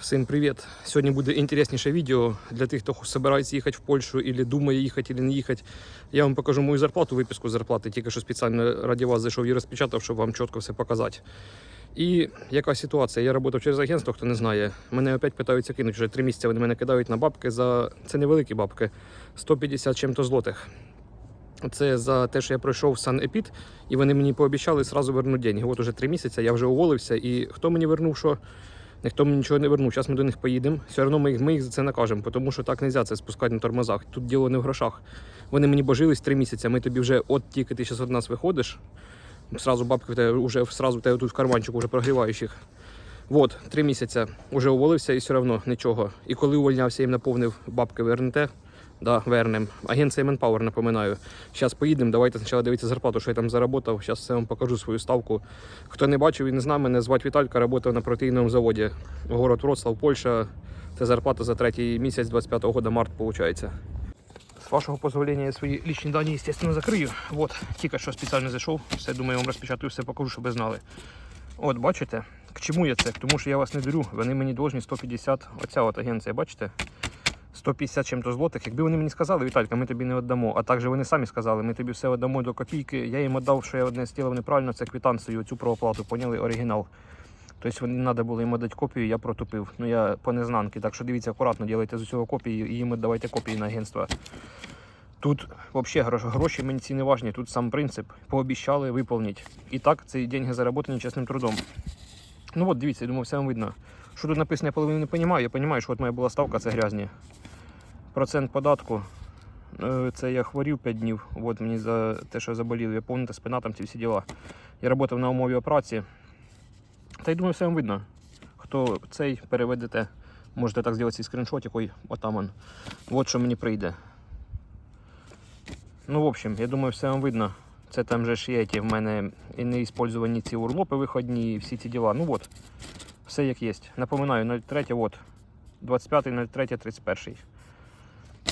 Всім привіт! Сьогодні буде інтересніше відео для тих, хто збирається їхати в Польщу або думає їхати або не їхати. Я вам покажу мою зарплату, виписку зарплати, тільки що спеціально раді вас зайшов і розпечатав, щоб вам чітко все показати. І яка ситуація? Я працював через агентство, хто не знає. Мене опять питаються кинути. Вже три місяці вони мене кидають на бабки за це невеликі бабки 150 чим-то злотих. Це за те, що я пройшов санепід, і вони мені пообіцяли зразу вернути деньги. От уже три місяці, я вже уволився, і хто мені вернув, що ніхто мені нічого не вернув. Зараз ми до них поїдемо. Все одно ми їх, ми їх за це накажемо, тому що так не можна це спускати на тормозах. Тут діло не в грошах. Вони мені божились три місяці. Ми тобі вже, от тільки ти зараз від нас виходиш, сразу бабки в тебе вже сразу в тебе тут в карманчику вже прогріваєш. От, три місяці вже уволився і все одно нічого. І коли увольнявся, їм наповнив бабки вернете. Да, вернем. Агенція Manpower, напоминаю. Зараз поїдемо, давайте спочатку дивитися зарплату, що я там заработав. Зараз все вам покажу свою ставку. Хто не бачив і не знає, мене звати Віталька, працював на протеїновому заводі. Город Вроцлав, Польща. Це зарплата за третій місяць 25-го года, март, виходить. З вашого дозволення я свої лічні дані, звісно, закрию. От, тільки що спеціально зайшов. Все, думаю, я вам розпечатаю, все покажу, щоб ви знали. От, бачите, к чому я це? Тому що я вас не дурю. Вони мені должні 150. Оця от агенція, бачите? 150 чим-то злотих. Якби вони мені сказали, Віталька, ми тобі не віддамо. А також вони самі сказали, ми тобі все віддамо до копійки. Я їм віддав, що я одне зробив неправильно, це квитанцію, цю правоплату, поняли, оригінал. Тобто вони треба було їм віддати копію, я протупив. Ну я по незнанки. Так що дивіться, акуратно ділайте з усього копії і їм віддавайте копії на агентство. Тут взагалі гроші мені ці не важні. Тут сам принцип. Пообіцяли виповнити. І так ці деньги заработані чесним трудом. Ну от дивіться, я думаю, все вам видно. Що тут написано, я половину не розумію. Я розумію, що от моя була ставка, це грязні. Процент податку. е, Це я хворів 5 днів. От мені за те, що я заболів. Я пам'ятаю, спина там ці всі діла. Я працював на умові операції. Та й думаю, все вам видно. Хто цей переведете, можете так зробити свій скріншотик, ой, отам он. От що мені прийде. Ну, в общем, я думаю, все вам видно. Це там же ж є ті в мене і не іспользовані ці урлопи виходні, і всі ці діла. Ну от, все як є. Напоминаю, 03, от, 25, 03, 31.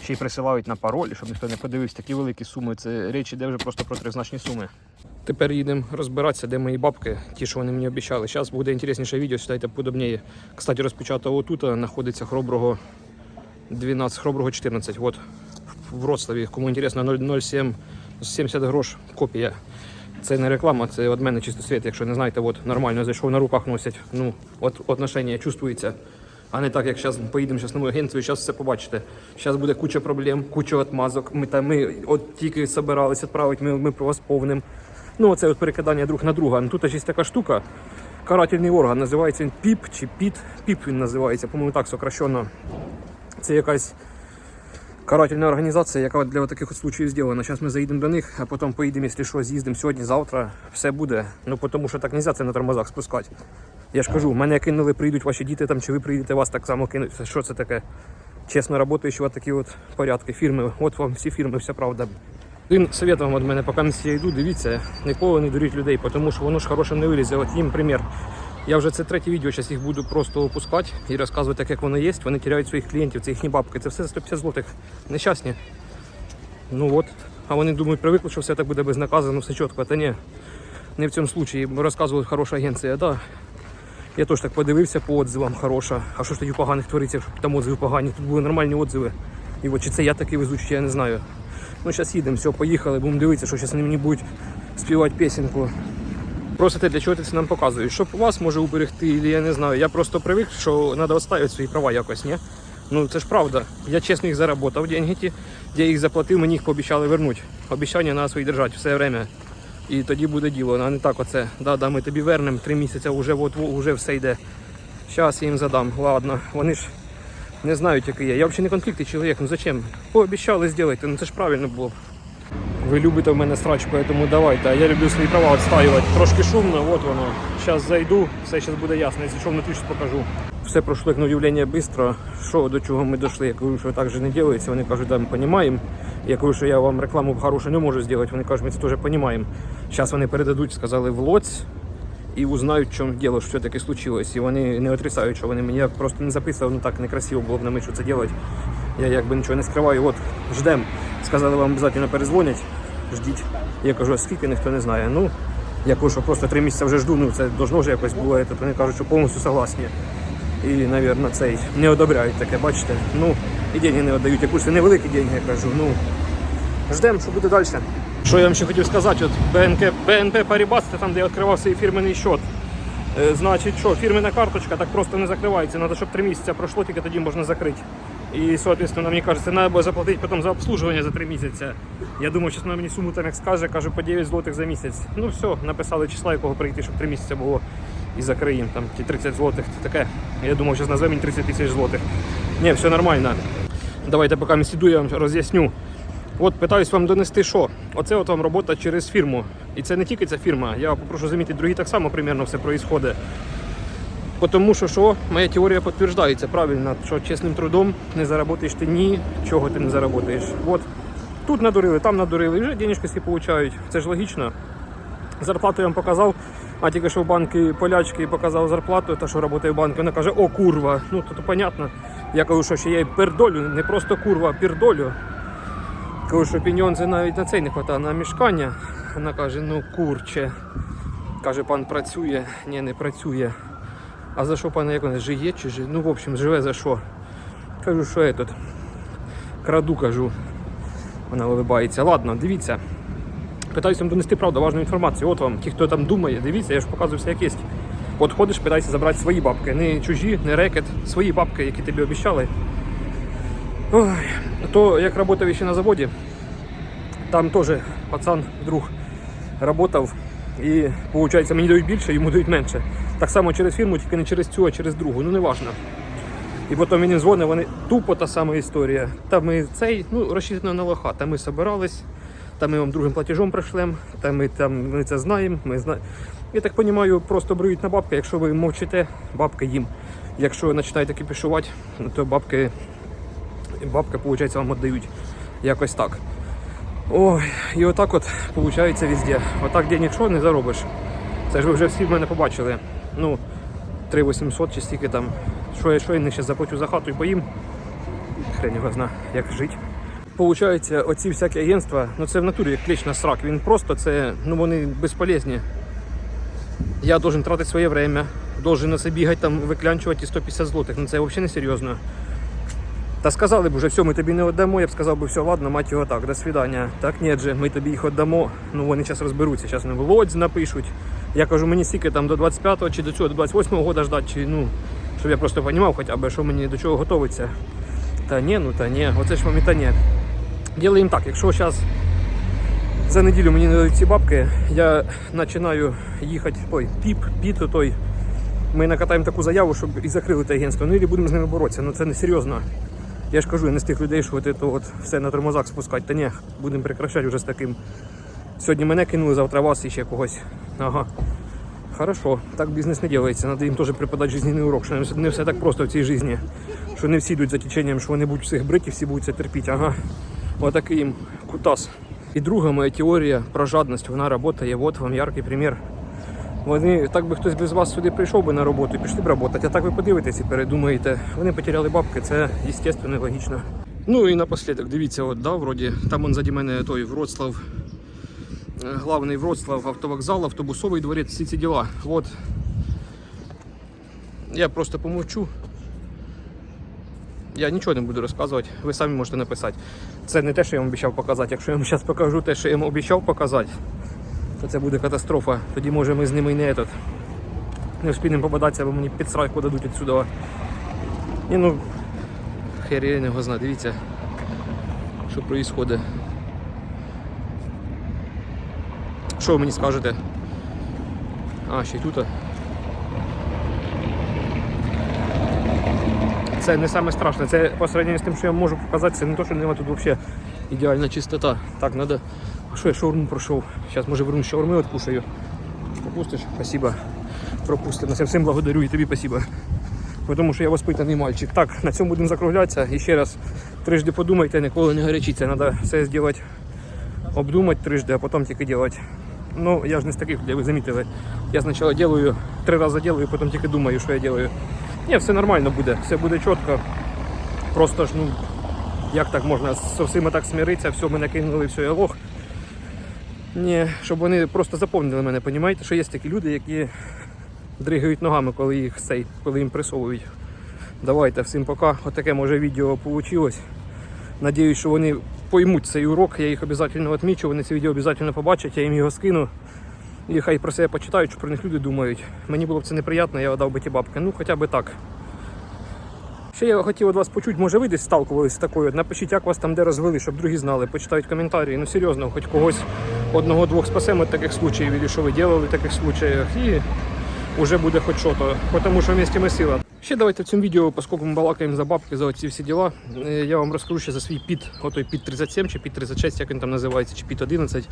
Ще й присилають на пароль, щоб ніхто не подивився, такі великі суми. Це речі, де вже просто про тризначні суми. Тепер їдемо розбиратися, де мої бабки, ті, що вони мені обіцяли. Зараз буде інтересніше відео, сідайте подобніше. Кстати, розпочато отут знаходиться Хроброго 12, Хроброго 14. От в Вроцлаві. Кому інтересно, 0,07 70 грош копія. Це не реклама, це від мене чисто світ. Якщо не знаєте, от нормально зайшов на руках носять. Ну, от отношення чувствується. А не так, як зараз поїдемо зараз на мою агенцію, зараз все побачите. Зараз буде куча проблем, куча отмазок. Ми там ми от тільки збиралися відправити, ми, ми про вас повним. Ну, оце от перекидання друг на друга. Ну, тут є така штука. Карательний орган називається він ПІП чи ПІТ. ПІП він називається, по-моєму, так сокращено. Це якась карательна організація, яка для таких случаїв зроблена. Зараз ми заїдемо до них, а потім поїдемо, якщо що, з'їздимо сьогодні, завтра. Все буде. Ну тому що так не можна це на тормозах спускати. Я ж кажу, мене кинули, прийдуть ваші діти там, чи ви приїдете, вас так само кинуть. Що це таке? Чесно працюючи, от такі от порядки. Фірми, от вам всі фірми, вся правда. Один совет вам від мене, поки я йду, дивіться, ніколи не дуріть людей, тому що воно ж хорошим не вилізе. От їм примір. Я вже це третє відео, зараз їх буду просто опускати і розказувати, як воно є. Вони теряють своїх клієнтів, це їхні бабки. Це все за 150 злотих. Нещасні. Ну от. А вони думають, привикли, що все так буде безнаказано, все чітко. Та ні, не в цьому случаї. Розказували, хороша агенція. Да. Я теж так подивився по отзивам, хороша. А що ж тоді поганих твориться, якщо там отзиви погані? Тут були нормальні отзиви. І от чи це я такий везучий, я не знаю. Ну, зараз їдемо, все, поїхали, будемо дивитися, що зараз вони мені будуть співати пісеньку. Просто те, для чого ти це нам показуєш? Щоб вас може уберегти, і я не знаю. Я просто привик, що треба відставити свої права якось, ні? Ну це ж правда. Я чесно їх заработав, деньги ті, я їх заплатив, мені їх пообіцяли вернути. Обіцяння треба свої держати все время. І тоді буде діло, а не так оце. Да, да, ми тобі вернемо три місяці, вже, от, вже все йде. Зараз я їм задам. Ладно, вони ж не знають, який я. Я взагалі не конфліктний чоловік, ну зачем? Пообіцяли зробити, ну це ж правильно було б. Ви любите в мене срач, тому давайте. А я люблю свої права відстаювати. Трошки шумно, от воно. Зараз зайду, все зараз буде ясно. Якщо що, внутрі покажу. Все пройшло як на удивлення швидко. Що до чого ми дійшли? Я кажу, що так же не робиться. Вони кажуть, да, ми розуміємо. Я кажу, що я вам рекламу хорошу не можу зробити. Вони кажуть, ми це теж розуміємо. Зараз вони передадуть, сказали, в лоць і узнають, в чому діло, що таке случилось. І вони не отрицають, що вони мені просто не записував, ну так некрасиво було б на що це робити. Я якби нічого не скриваю. От, ждемо. Сказали, вам обов'язково перезвонять. Ждіть. Я кажу, скільки ніхто не знає. Ну, я кажу, що просто три місяці вже жду, ну це должно вже якось було. Вони кажуть, що повністю согласні. І, мабуть, цей не одобряють таке, бачите. Ну, і деньги не віддають, якусь невеликі деньги, я кажу. Ну, ждемо, що буде далі. Що я вам ще хотів сказати, от БНК, БНП Парібас, це там, де я відкривав свій фірменний счет. Е, Значить, що фірмена карточка так просто не закривається. Треба, щоб 3 місяці пройшло, тільки тоді можна закрити. І, соответственно, мені кажеться, треба буде заплатити потім за обслуживання за 3 місяці. Я думаю, що вона мені суму там як скаже, каже, по 9 злотих за місяць. Ну все, написали числа, якого прийти, щоб 3 місяці було і закриємо там ті 30 злотих. Це таке. Я думав, зараз назве мені 30 тисяч злотих. Ні, все нормально. Давайте поки ми сіду, я вам роз'ясню. От питаюсь вам донести, що оце от вам робота через фірму. І це не тільки ця фірма. Я попрошу замітити, другі так само примерно все відбувається. Тому що що, моя теорія підтверджується правильно, що чесним трудом не заработаєш ти нічого ти не заработаєш. От тут надурили, там надурили, і вже денежки всі получають. Це ж логічно. Зарплату я вам показав, а тільки що в банки полячки показав зарплату, та що працює в банку, вона каже, о, курва. Ну то, то понятно. Я кажу, що ще я й пердолю, не просто курва, а пердолю. Кажу, що піньонзи навіть на цей не вистачає, на мішкання. Вона каже, ну курче. Каже, пан працює, ні, не працює. А за що пане як вона жиє чи жиє? Ну, в общем, живе за що? Кажу, що я тут краду, кажу. Вона вилибається. Ладно, дивіться. Питаюся вам донести правду, важну інформацію. От вам, ті, хто там думає, дивіться, я ж показую все як є. От ходиш, питайся забрати свої бабки. Не чужі, не рекет, свої бабки, які тобі обіцяли. Ой, то як працював ще на заводі, там теж пацан, друг, працював. І виходить, мені дають більше, йому дають менше. Так само через фірму, тільки не через цю, а через другу. Ну не важно. І потім мені дзвонить, вони тупо та сама історія. Та ми цей, ну, розчитано на лоха. Та ми собирались, та ми вам другим платежом пришлем, та ми там ми це знаємо. Ми зна... Я так розумію, просто бриють на бабки. Якщо ви мовчите, бабка їм. Якщо починаєте кипішувати, то бабки, бабки, виходить, вам віддають. Якось так. Ой, і отак от виходить везде. Отак денег що не заробиш. Це ж ви вже всі в мене побачили. Ну, 3800 чи стільки там. Що я, що я не ще заплачу за хату і поїм. Хрень його зна, як жити. Получається, оці всякі агентства, ну це в натурі як кліч на срак. Він просто це, ну вони безполезні. Я должен тратити своє время, должен на це бігати, там виклянчувати 150 злотих. Ну це взагалі не серйозно. Та сказали б вже, все, ми тобі не віддамо, я б сказав би, все, ладно, мать його так, до свидання. Так, ні, же, ми тобі їх віддамо. Ну вони зараз розберуться, зараз вони лодь напишуть. Я кажу, мені стільки там до 25-го чи до цього, до 28-го года ждати, чи ну, щоб я просто розумів хоча б, що мені до чого готуватися. Та ні, ну та ні, оце ж вам і та. Ділаємо так, якщо зараз за неділю мені не дають ці бабки, я починаю їхати той піп, піт той. Ми накатаємо таку заяву, щоб і закрили те агентство. Ну і будемо з ними боротися. Ну це не серйозно. Я ж кажу, я не з тих людей, що от, це от все на тормозах спускати. Та ні, будемо прекращати вже з таким. Сьогодні мене кинули, завтра вас і ще когось. Ага. Хорошо, так бізнес не ділається. Надо їм теж преподати жизненний урок, що не все так просто в цій житті. Що не всі йдуть за теченням, що вони будуть всіх бриті, всі будуть це терпіти. Ага. Отакий їм кутас. І друга моя теорія про жадність, вона працює. От вам яркий примір. Вони так би хтось без вас сюди прийшов би на роботу і пішли б працювати, а так ви подивитесь і передумаєте. Вони потеряли бабки, це естественно логічно. Ну і напослідок, дивіться, от да, вроді, там он заді мене той Вроцлав, е, главний Вроцлав, автовокзал, автобусовий дворець, всі ці діла. От. Я просто помовчу. Я нічого не буду розказувати, ви самі можете написати. Це не те, що я вам обіцяв показати. Якщо я вам зараз покажу те, що я вам обіцяв показати, то це буде катастрофа. Тоді може ми з ними і не этот. Не встигнемо попадатися, бо мені підсрайку дадуть відсюди. Ні, ну, хер його знаю, дивіться, що відбувається. Що ви мені скажете? А, ще й тут. Це не саме страшне, це по сравнению з тим, що я можу показати, це не то, що немає тут взагалі ідеальна чистота. Так, треба. Що я шаурму пройшов? Зараз може верну шаурми откушаю. Пропустиш? Спасибо. Пропустимо. Все, всім благодарю і тобі спасибо. Тому що я воспитаний мальчик. Так, на цьому будемо закруглятися. І ще раз трижди подумайте, ніколи не гарячіться. Треба все зробити, обдумати трижди, а потім тільки робити. Ну, я ж не з таких людей, ви замітили. Я спочатку роблю, три рази роблю, потім тільки думаю, що я роблю. Ні, все нормально буде, все буде чітко. Просто ж, ну, як так можна з всіма так смиритися, все, мене кинули, все, я лох. Ні, щоб вони просто заповнили мене, розумієте, що є такі люди, які дригають ногами, коли їх цей, коли їм присовують. Давайте, всім пока. Отаке може відео вийшло. Надіюсь, що вони поймуть цей урок, я їх обов'язково відмічу, вони це відео обов'язково побачать, я їм його скину. І хай про себе почитають, що про них люди думають. Мені було б це неприємно, я дав би ті бабки. Ну хоча б так. Ще я хотів від вас почути, може ви десь сталкувалися з такою. Напишіть, як вас там де розвели, щоб другі знали, почитають коментарі. Ну серйозно, хоч когось одного-двох спасемо від таких случаїв, і що ви робили в таких случаях. І вже буде хоч що то, тому що вместе ми сила. Ще давайте в цьому відео, оскільки ми балакаємо за бабки, за ці всі діла, е, я вам розкажу ще за свій піт, отой піт 37 чи піт 36, як він там називається, чи піт 11.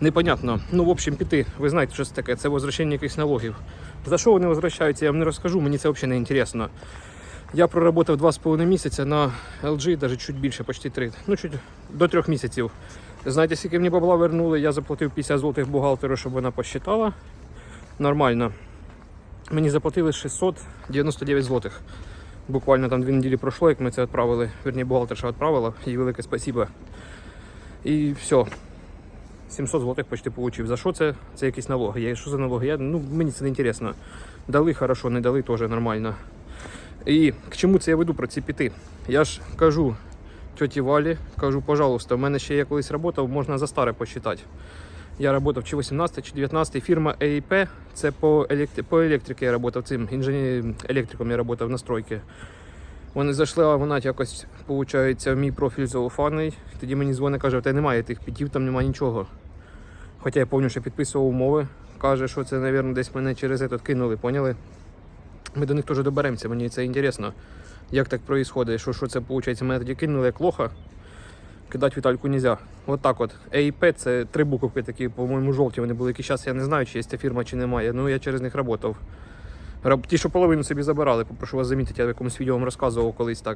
Непонятно. Ну, в общем, піти, ви знаєте, що це таке, це возвращення якихось налогів. За що вони возвращаються, я вам не розкажу, мені це взагалі не інтересно. Я проработав 2,5 місяця на LG, навіть чуть більше, почти 3, ну чуть до 3 місяців. Знаєте, скільки мені бабла вернули, я заплатив 50 злотих бухгалтеру, щоб вона посчитала. Нормально. Мені заплатили 699 злотих. Буквально там дві неділі пройшло, як ми це відправили. Вірні, бухгалтерша відправила, їй велике спасибо. І все. 700 злотих почти получив. За що це? Це якісь налоги. Я що за налоги? Я, ну, мені це не інтересно. Дали хорошо, не дали теж нормально. І к чому це я веду про ці піти? Я ж кажу тьоті Валі, кажу, пожалуйста, в мене ще я колись працював, можна за старе посчитати. Я працював чи 18, чи 19 фірма EIP, це по, електри... по електриці я працював цим, інженер... електриком я працював на стройці. Вони зайшли, а вона якось, виходить, в мій профіль залофаний. Тоді мені дзвонить, каже, тебе немає тих пітів, там немає нічого. Хоча я пам'ятаю, що підписував умови. Каже, що це, мабуть, десь мене через этот кинули, поняли? Ми до них теж доберемося, мені це інтересно. Як так відбувається, що, що це виходить, мене тоді кинули як лоха. Кидати Вітальку нельзя. От так от. AIP це три буковки такі, по-моєму, жовті вони були. Які зараз я не знаю, чи є ця фірма, чи немає. Ну я через них працював. Ті, що половину собі забирали, попрошу вас замітити, я в якомусь відео вам розказував колись так.